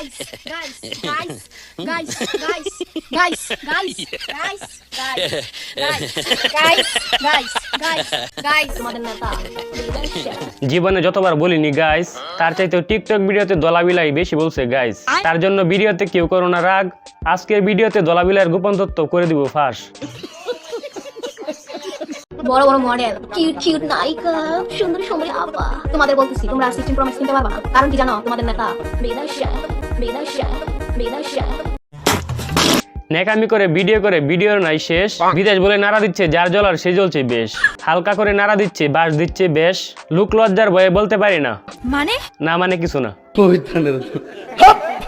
guys, guys, guys, guys, guys, guys, guys, guys, guys, guys, guys, guys, guys, নেতা জীবনে যতবার বলিনি guys তার চাইতে টিকটক ভিডিওতে দলাবিলাই বেশি বলছে গাইস তার জন্য ভিডিওতে কেউ করো না রাগ। আজকের ভিডিওতে দলাবিলাইয়ের গোপন তথ্য করে দিব ফাঁস। বড় বড় মডেল কিউট কিউট নায়িকা সুন্দর সুন্দরী আপা। তোমাদের বলতেছি তোমরা সিক্সটিন প্রো ম্যাক্স কিনতে পারবা না। কারণ কি জানো তোমাদের নেতা বেদাশা নেকামি করে ভিডিও করে ভিডিওর নাই শেষ। বিদেশ বলে নাড়া দিচ্ছে যার জলার সে জ্বলছে বেশ। হালকা করে নাড়া দিচ্ছে বাস দিচ্ছে বেশ। লুক লজ্জার ভয়ে বলতে পারি না। মানে? না মানে কিছু না।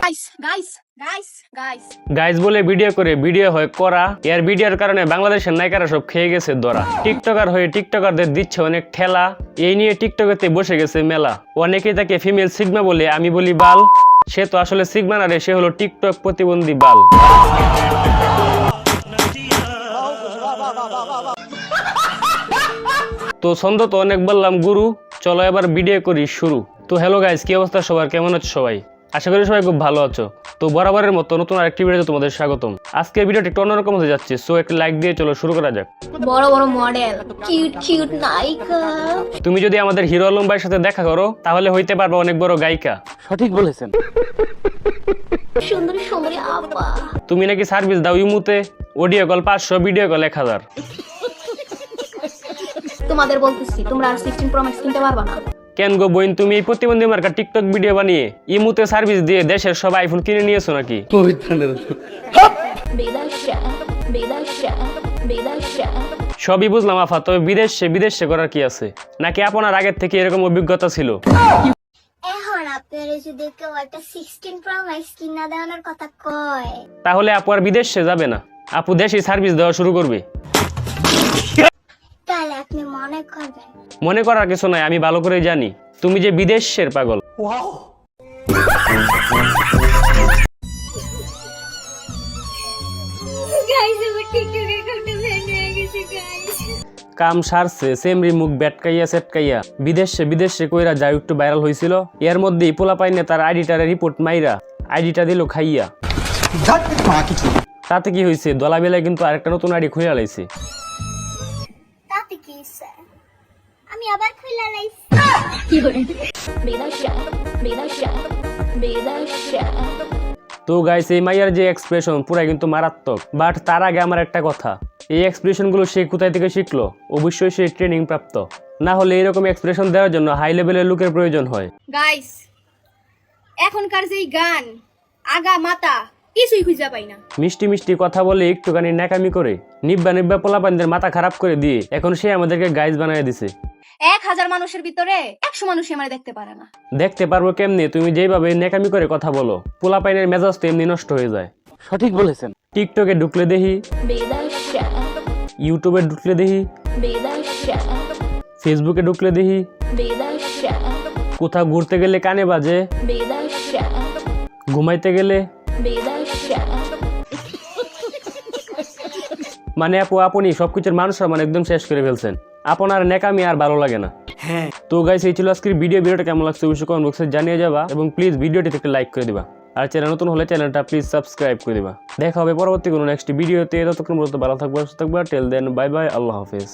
Guys guys guys guys guys বলে ভিডিও করে ভিডিও হয় করা। এর ভিডিওর কারণে বাংলাদেশের নায়িকারা সব খেয়ে গেছে দরা। টিকটকার হয়ে টিকটকারদের দিচ্ছে অনেক ঠেলা। এই নিয়ে টিকটকেতে বসে গেছে মেলা। অনেকেই তাকে ফিমেল সিগমা বলে আমি বলি বাল। সে তো আসলে সিগমা না রে সে হলো টিকটক প্রতিবন্ধী বাল। তো ছন্দ তো অনেক বললাম, গুরু, চলো এবার ভিডিও করি শুরু। তো হ্যালো গাইজ কি অবস্থা সবার? কেমন আছো সবাই? আশা করি সবাই খুব ভালো আছো। তো বরাবরের মতো নতুন আরেকটি ভিডিওতে তোমাদের স্বাগতম। আজকের ভিডিওটি একটু অন্যরকম হতে যাচ্ছে সো একটা লাইক দিয়ে চলো শুরু করা যাক। বড় বড় মডেল কিউট কিউট নায়িকা। তুমি যদি আমাদের হিরো আলম ভাইয়ের সাথে দেখা করো তাহলে হইতে পারবে অনেক বড় গায়িকা। সঠিক বলেছেন। সুন্দর সুন্দরী আপা। তুমি নাকি সার্ভিস দাও ইমুতে অডিও কল পাঁচশো ভিডিও কল এক হাজার। তোমাদের বলতেছি তোমরা আর সিক্সটিন প্রো ম্যাক্স কিনতে পারবা না। কেন গো বইন তুমি এই প্রতিবন্ধী মার্কা টিকটক ভিডিও বানিয়ে ইমুতে সার্ভিস দিয়ে দেশের সব আইফোন কিনে নিয়েছো নাকি? সবই বুঝলাম আফা তবে বিদেশে বিদেশে করার কি আছে? নাকি আপনার আগের থেকে এরকম অভিজ্ঞতা ছিল? তাহলে আপু আর বিদেশে যাবে না। আপু দেশে সার্ভিস দেওয়া শুরু করবে। আপনি মনে করবেন। মনে করার কিছু নাই আমি ভালো করে জানি। তুমি যে বিদেশের পাগল। কাম সারছে সেমরি মুখ ব্যাটকাইয়া সেটকাইয়া বিদেশে বিদেশে কইরা যা একটু ভাইরাল হয়েছিল এর মধ্যেই পোলা পাইনে তার আইডিটারে রিপোর্ট মাইরা আইডিটা দিল খাইয়া। তাতে কি হয়েছে দলাবেলায় কিন্তু আরেকটা নতুন আইডি খুলে লাইছে। আমি আবার খুলে লাইছি। বেদাশা বেদাশা বেদাশা তো গাইস এই মাইয়ার যে এক্সপ্রেশন পুরাই কিন্তু মারাত্মক। বাট তার আগে আমার একটা কথা। এই এক্সপ্রেশনগুলো সে কোথায় থেকে শিখলো? অবশ্যই সে ট্রেনিং প্রাপ্ত। না হলে এরকম এক্সপ্রেশন দেওয়ার জন্য হাই লেভেলের লুকের প্রয়োজন হয়। গাইস এখনকার যেই গান আগা মাতা কিছুই খুঁজে পাই না। মিষ্টি মিষ্টি কথা বলে একটুখানি ন্যাকামি করে নিব্বা নিব্বা পোলাপানদের মাথা খারাপ করে দিয়ে এখন সে আমাদেরকে গাইজ বানিয়ে দিছে। এক হাজার মানুষের ভিতরে একশো মানুষই আমার দেখতে পারে না। দেখতে পারব কেমনি? তুমি যেভাবে ন্যাকামি করে কথা বলো পোলাপাইনের মেজাজ তো এমনি নষ্ট হয়ে যায়। সঠিক বলেছেন। টিকটকে ঢুকলে দেখি ইউটিউবে ঢুকলে দেখি ফেসবুকে ঢুকলে দেখি কোথাও ঘুরতে গেলে কানে বাজে ঘুমাইতে গেলে মানে আপু আপনি সবকিছুর মানুষ মানে একদম শেষ করে ফেলছেন। আপনার নেকামি আর ভালো লাগে না। হ্যাঁ। তো গাইস এই ছিল আজকের ভিডিও ভিডিওটা কেমন লাগছে অবশ্যই কমেন্ট বক্সে জানিয়ে যাবা এবং প্লিজ ভিডিওটিতে একটা লাইক করে দিবা। আর চ্যানেল নতুন হলে চ্যানেলটা প্লিজ সাবস্ক্রাইব করে দিবা। দেখা হবে পরবর্তী কোনো নেক্সট ভিডিওতে ততক্ষণ মতো ভালো থাকবে সুস্থ থাকবে। টেল দেন বাই বাই আল্লাহ হাফেজ।